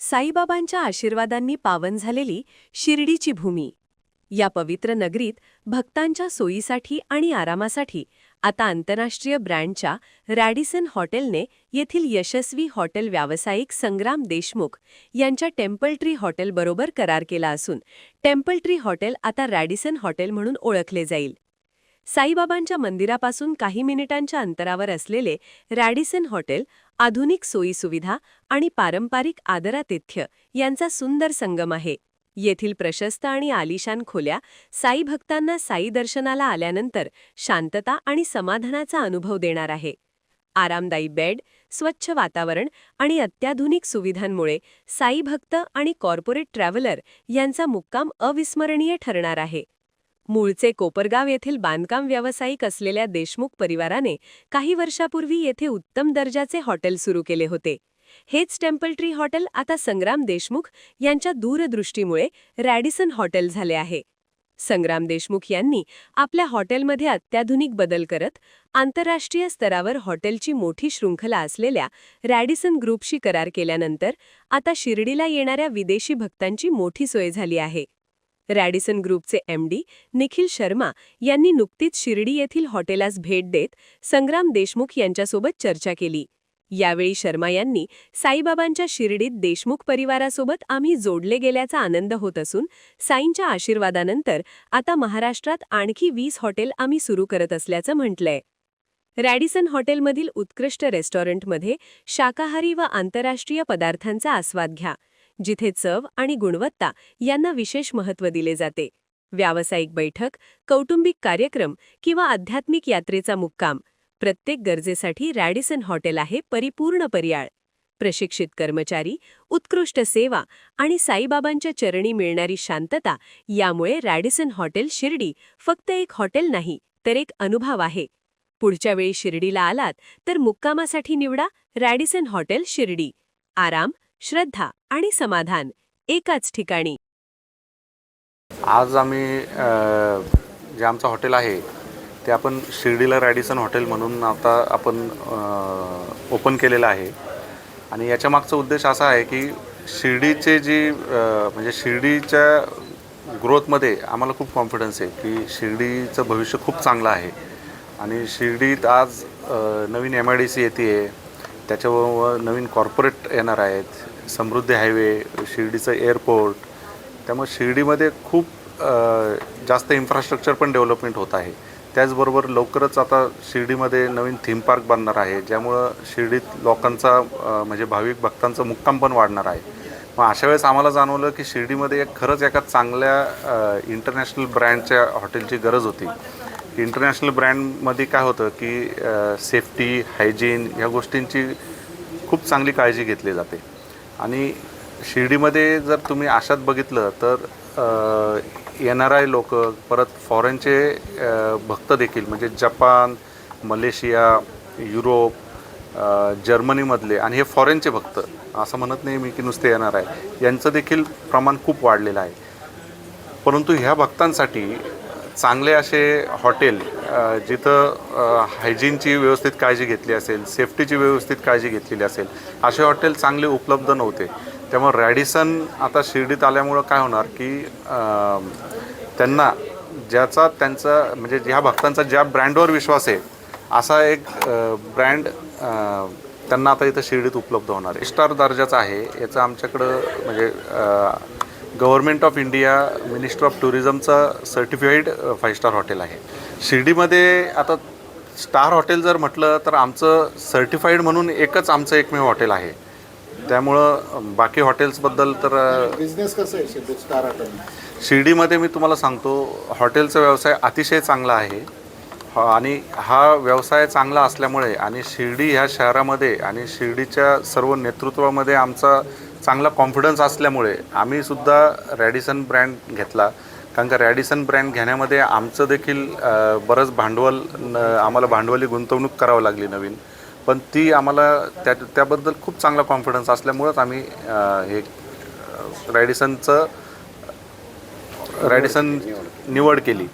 साईबाबांच्या आशीर्वादांनी पावन झालेली शिर्डीची भूमी. या पवित्र नगरीत भक्तांच्या सोयीसाठी आणि आरामासाठी आता आंतरराष्ट्रीय ब्रँडच्या रॅडिसन हॉटेलने येथील यशस्वी हॉटेल व्यावसायिक संग्राम देशमुख यांच्या टेम्पल ट्री हॉटेलबरोबर करार केला असून टेम्पल ट्री हॉटेल आता रॅडिसन हॉटेल म्हणून ओळखले जाईल. साईबाबांच्या मंदिरापासून काही मिनिटांच्या अंतरावर असलेले रॅडिसन हॉटेल आधुनिक सोयीसुविधा आणि पारंपरिक आदरातिथ्य यांचा सुंदर संगम आहे. येथील प्रशस्त आणि आलिशान खोल्या साई भक्तांना साई दर्शनाला आल्यानंतर शांतता आणि समाधानाचा अनुभव देणार आहे. आरामदायी बेड स्वच्छ वातावरण आणि अत्याधुनिक सुविधांमुळे साई भक्त आणि कॉर्पोरेट ट्रॅव्हलर यांचा मुक्काम अविस्मरणीय ठरणार आहे. मूळचे कोपरगाव येथील बांधकाम व्यावसायिक असलेल्या देशमुख परिवाराने काही वर्षापूर्वी येथे उत्तम दर्जाचे हॉटेल सुरू केले होते. हेच टेम्पल ट्री हॉटेल आता संग्राम देशमुख यांच्या दूरदृष्टीमुळे रॅडिसन हॉटेल झाले आहे. संग्राम देशमुख यांनी आपल्या हॉटेलमध्ये अत्याधुनिक बदल करत आंतरराष्ट्रीय स्तरावर हॉटेलची मोठी शृंखला असलेल्या रॅडिसन ग्रुपशी करार केल्यानंतर आता शिर्डीला येणाऱ्या विदेशी भक्तांची मोठी सोय झाली आहे. रॅडिसन ग्रुपचे एमडी निखिल शर्मा यांनी नुकतीच शिर्डी येथील हॉटेलास भेट देत संग्राम देशमुख यांच्यासोबत चर्चा केली. यावेळी शर्मा यांनी साईबाबांच्या शिर्डीत देशमुख परिवारासोबत आम्ही जोडले गेल्याचा आनंद होत असून साईंच्या आशीर्वादानंतर आता महाराष्ट्रात आणखी वीस हॉटेल आम्ही सुरू करत असल्याचं म्हटलंय. रॅडिसन हॉटेलमधील उत्कृष्ट रेस्टॉरंटमध्ये शाकाहारी व आंतरराष्ट्रीय पदार्थांचा आस्वाद घ्या. जिथे चव आणि गुणवत्ता यांना विशेष महत्त्व दिले जाते. व्यावसायिक बैठक कौटुंबिक कार्यक्रम किंवा आध्यात्मिक यात्रेचा मुक्काम प्रत्येक गरजेसाठी रॅडिसन हॉटेल आहे परिपूर्ण पर्याय प्रशिक्षित कर्मचारी उत्कृष्ट सेवा आणि साईबाबांच्या चरणी मिळणारी शांतता यामुळे रॅडिसन हॉटेल शिर्डी फक्त एक हॉटेल नाही तर एक अनुभव आहे. पुढच्या वेळी शिर्डीला आलात तर मुक्कामासाठी निवडा रॅडिसन हॉटेल शिर्डी. आराम श्रद्धा आणि समाधान एकाच ठिकाणी. आज आम्ही जे आमचं हॉटेल आहे ते आपण शिर्डीला रॅडिसन हॉटेल म्हणून आता आपण ओपन केलेलं आहे. आणि याच्या मागचा उद्देश असा आहे की शिर्डीचे जी म्हणजे शिर्डीच्या ग्रोथमध्ये आम्हाला खूप कॉन्फिडन्स आहे की शिर्डीचं भविष्य खूप चांगलं आहे. आणि शिर्डीत आज नवीन एम आय डी सी येते आहे त्याच्यावर नवीन कॉर्पोरेट येणार आहेत. समृद्धी हायवे शिर्डीचं एअरपोर्ट त्यामुळे शिर्डीमध्ये खूप जास्त इन्फ्रास्ट्रक्चर पण डेव्हलपमेंट होत आहे. त्याचबरोबर लवकरच आता शिर्डीमध्ये नवीन थीम पार्क बनणार आहे ज्यामुळं शिर्डीत लोकांचा म्हणजे भाविक भक्तांचं मुक्काम पण वाढणार आहे. मग अशा वेळेस आम्हाला जाणवलं की शिर्डीमध्ये एक खरंच एका चांगल्या इंटरनॅशनल ब्रँडच्या हॉटेलची गरज होती. इंटरनॅशनल ब्रँडमध्ये काय होतं की सेफ्टी हायजीन ह्या गोष्टींची खूप चांगली काळजी घेतली जाते. आणि शिर्डीमध्ये जर तुम्ही अशात बघितलं तर एन आर आय लोक परत फॉरेनचे भक्त देखील म्हणजे जपान मलेशिया युरोप जर्मनीमधले आणि हे फॉरेनचे भक्त असं म्हणत नाही मी की नुसते येणार आहे यांचं देखील प्रमाण खूप वाढलेलं आहे. परंतु ह्या भक्तांसाठी चांगले असे हॉटेल जिथं हायजीनची व्यवस्थित काळजी घेतली असेल सेफ्टीची व्यवस्थित काळजी घेतलेली असेल असे हॉटेल चांगले उपलब्ध नव्हते. त्यामुळे रॅडिसन आता शिर्डीत आल्यामुळं काय होणार की त्यांना ज्याचा त्यांचा म्हणजे ह्या भक्तांचा ज्या ब्रँडवर विश्वास आहे असा एक ब्रँड त्यांना आता इथं शिर्डीत उपलब्ध होणार. आहे स्टार दर्जाचा आहे याचं आमच्याकडं म्हणजे government of India minister of टुरिझमचं certified five star hotel आहे. शिर्डीमध्ये आता स्टार हॉटेल जर म्हटलं तर आमचं सर्टिफाईड म्हणून एकच आमचं एकमेव हॉटेल आहे. त्यामुळं बाकी हॉटेल्सबद्दल तर बिझनेस कसं आहे शिर्डीत स्टार हॉटेल शिर्डीमध्ये मी तुम्हाला सांगतो हॉटेलचा व्यवसाय अतिशय चांगला आहे. हा- आणि हा व्यवसाय चांगला असल्यामुळे आणि शिर्डी ह्या शहरामध्ये आणि शिर्डीच्या सर्व नेतृत्वामध्ये आमचा चांगला कॉन्फिडन्स असल्यामुळे आम्ही सुद्धा रॅडिसन ब्रँड घेतला. कारण का रॅडिसन ब्रँड घेण्यामध्ये आमचं देखील बरंच भांडवल आम्हाला भांडवली गुंतवणूक करावं लागली नवीन. पण ती आम्हाला त्या त्याबद्दल खूप चांगला कॉन्फिडन्स असल्यामुळंच आम्ही हे रॅडिसनचं रॅडिसन निवड केली.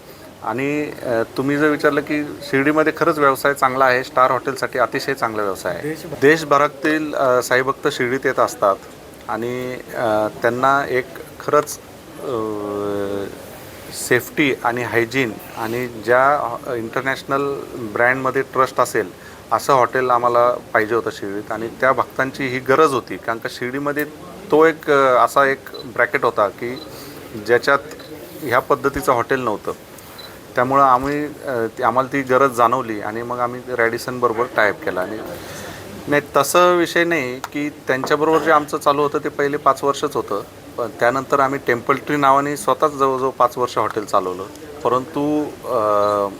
आणि तुम्ही जर विचारलं की शिर्डीमध्ये खरंच व्यवसाय चांगला आहे स्टार हॉटेलसाठी अतिशय चांगला व्यवसाय आहे. देशभरातील साईभक्त शिर्डीत येत असतात. आणि त्यांना एक खरंच सेफ्टी आणि हायजीन आणि ज्या इंटरनॅशनल ब्रँडमध्ये ट्रस्ट असेल असं हॉटेल आम्हाला पाहिजे होतं शिर्डीत. आणि त्या भक्तांची ही गरज होती कारण का शिर्डीमध्ये तो एक असा एक ब्रॅकेट होता की ज्याच्यात ह्या पद्धतीचं हॉटेल नव्हतं. त्यामुळं आम्ही आम्हाला ती गरज जाणवली आणि मग आम्ही रॅडिसनबरोबर टायप केला. आणि नाही तसं विषय नाही की त्यांच्याबरोबर जे आमचं चालू होतं ते पहिले पाच वर्षच होतं. पण त्यानंतर आम्ही टेम्पल ट्री नावाने स्वतःच जवळजवळ पाच वर्ष हॉटेल चालवलं. परंतु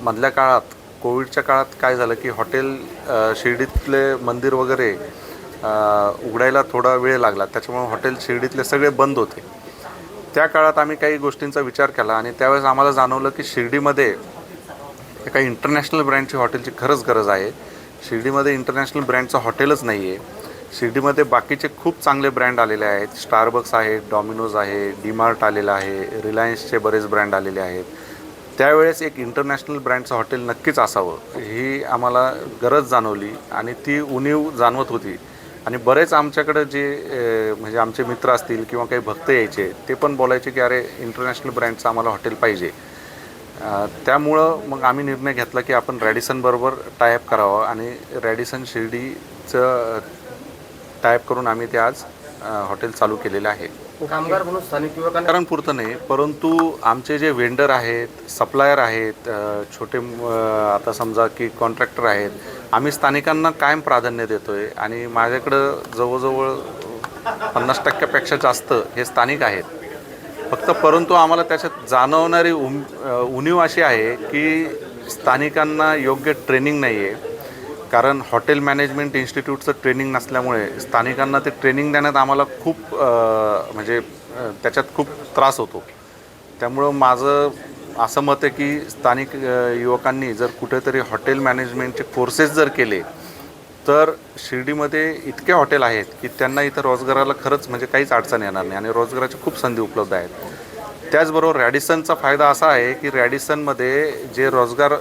मधल्या काळात कोविडच्या काळात काय झालं की हॉटेल शिर्डीतले मंदिर वगैरे उघडायला थोडा वेळ लागला. त्याच्यामुळे हॉटेल शिर्डीतले सगळे बंद होते. त्या काळात आम्ही काही गोष्टींचा विचार केला आणि त्यावेळेस आम्हाला जाणवलं की शिर्डीमध्ये एका इंटरनॅशनल ब्रँडची हॉटेलची खरंच गरज आहे. शिर्डीमध्ये इंटरनॅशनल ब्रँडचं हॉटेलच नाही आहे शिर्डीमध्ये बाकीचे खूप चांगले ब्रँड आलेले आहेत. स्टारबक्स आहे डॉमिनोज आहे डीमार्ट आलेलं आहे रिलायन्सचे बरेच ब्रँड आलेले आहेत. त्यावेळेस एक इंटरनॅशनल ब्रँडचं हॉटेल नक्कीच असावं ही आम्हाला गरज जाणवली आणि ती उणीव जाणवत होती. आणि बरेच आमच्याकडं जे म्हणजे आमचे मित्र असतील किंवा काही भक्त यायचे ते पण बोलायचे की अरे इंटरनॅशनल ब्रँडचं आम्हाला हॉटेल पाहिजे. त्यामुळं मग आम्ही निर्णय घेतला की आपण रॅडिसनबरोबर टायअप करावं आणि रॅडिसन शिर्डीचं टायअप करून आम्ही ते आज हॉटेल चालू केलेलं आहे. कामगार म्हणून स्थानिक युवकांना कारण पुरतं नाही परंतु आमचे जे वेंडर आहेत सप्लायर आहेत छोटे आता समजा की कॉन्ट्रॅक्टर आहेत आम्ही स्थानिकांना कायम प्राधान्य देतो आहे आणि माझ्याकडं जवळजवळ पन्नास टक्क्यापेक्षा जास्त हे स्थानिक आहेत. फक्त परंतु आम्हाला त्याच्यात जाणवणारी उम उणीव अशी आहे की स्थानिकांना योग्य ट्रेनिंग नाही आहे कारण हॉटेल मॅनेजमेंट इन्स्टिट्यूटचं ट्रेनिंग नसल्यामुळे स्थानिकांना ते ट्रेनिंग देण्यात आम्हाला खूप म्हणजे त्याच्यात खूप त्रास होतो. त्यामुळं माझं असं मत आहे की स्थानिक युवकांनी जर कुठेतरी हॉटेल मॅनेजमेंटचे कोर्सेस जर केले तर शिर्डीमध्ये इतके हॉटेल आहेत की त्यांना इथं रोजगाराला खरंच म्हणजे काहीच अडचण येणार नाही आणि रोजगाराच्या खूप संधी उपलब्ध आहेत. त्याचबरोबर रॅडिसनचा फायदा असा आहे की रॅडिसनमध्ये जे रोजगार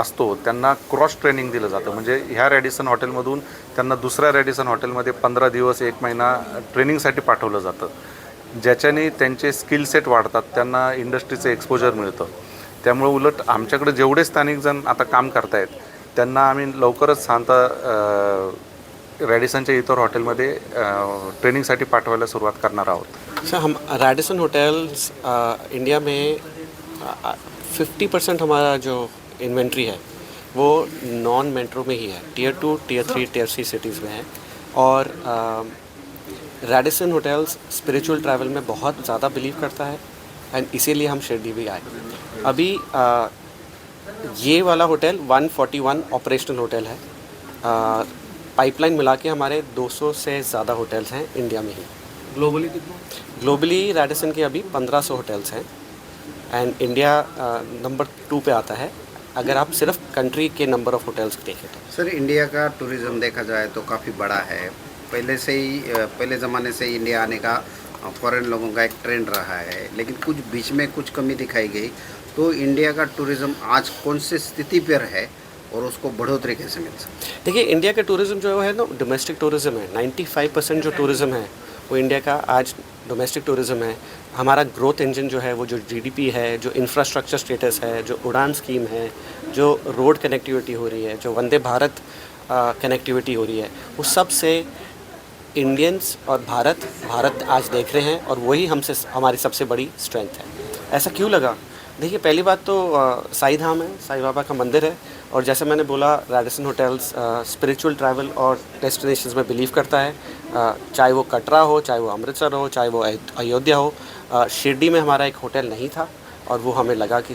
असतो त्यांना क्रॉस ट्रेनिंग दिलं जातं. म्हणजे ह्या रॅडिसन हॉटेलमधून त्यांना दुसऱ्या रॅडिसन हॉटेलमध्ये पंधरा दिवस एक महिना ट्रेनिंगसाठी पाठवलं जातं. ज्याच्याने त्यांचे स्किल सेट वाढतात त्यांना इंडस्ट्रीचं एक्सपोजर मिळतं. त्यामुळे उलट आमच्याकडे जेवढे स्थानिक जण आता काम करतायत त्यांना आम्ही लवकरच सांगता रॅडिसनच्या इतर हॉटेलमध्ये ट्रेनिंगसाठी पाठवायला सुरुवात करणार आहोत. सर हम रेडिसन होटल्स इंडिया में फिफ्टी परसेंट हमारा जो इन्वेंट्री है वो नॉन मेट्रो में ही है। Tier two tier three tier C cities में है। और रेडिसन होटल्स स्पिरिचुअल ट्रैवल में बहुत ज़्यादा बिलीव करता है एंड इसीलिए हम शिरडी भी आए। अभी अ, ये वाला होटल 141 ऑपरेशनल होटल है। पाइपलाइन मिला के हमारे 200 से ज़्यादा होटल्स हैं इंडिया में ही। ग्लोबली कितना? ग्लोबली रेडिसन के अभी 1500 होटल्स हैं। एंड इंडिया नंबर टू पे आता है। अगर आप सिर्फ़ कंट्री के नंबर ऑफ़ होटल्स देखें तो। सर इंडिया का टूरिज़्म देखा जाए तो काफ़ी बड़ा है। पहले से ही पहले ज़माने से ही इंडिया आने का फॉरेन लोगों का एक ट्रेंड रहा है। लेकिन कुछ बीच में कुछ कमी दिखाई गई। तो इंडिया का टूरिज़्म आज कौन सी स्थिति पर है और उसको बढ़ोतरी कैसे मिल सकती देखिए, इंडिया का टूरिज़्म जो है ना डोमेस्टिक टूरिज़्म है। 95 परसेंट जो टूरिज़्म है, वो इंडिया का आज डोमेस्टिक टूरिज़्म है। हमारा ग्रोथ इंजन जो है, वो जो जीडीपी है, जो इंफ्रास्ट्रक्चर स्टेटस है, जो उड़ान स्कीम है, जो रोड कनेक्टिविटी हो रही है, जो वंदे भारत कनेक्टिविटी हो रही है उस सबसे इंडियंस और भारत भारत आज देख रहे हैं और वही हमसे, हमारी सबसे बड़ी स्ट्रेंथ है। ऐसा क्यों लगा? देखिए, पहली बात तो साई धाम है, साई बाबा का मंदिर है और जैसे मैंने बोला रेडिसन होटल्स स्पिरिचुअल ट्रैवल और डेस्टिनेशंस में बिलीव करता है। चाहे वो कटरा हो, चाहे वो अमृतसर हो, चाहे वो अयोध्या हो शिरडी में हमारा एक होटल नहीं था और वो हमें लगा कि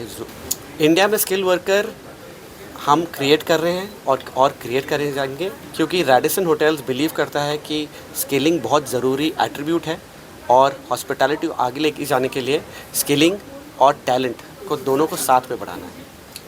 इंडिया में स्किल वर्कर हम क्रिएट कर रहे हैं और और क्रिएट करे जाएँगे क्योंकि रेडिसन होटल्स बिलीव करता है कि स्किलिंग बहुत ज़रूरी एट्रीब्यूट है और हॉस्पिटैलिटी आगे लेके जाने के लिए स्किलिंग और टैलेंट को दोनों को साथ में बढ़ाना है।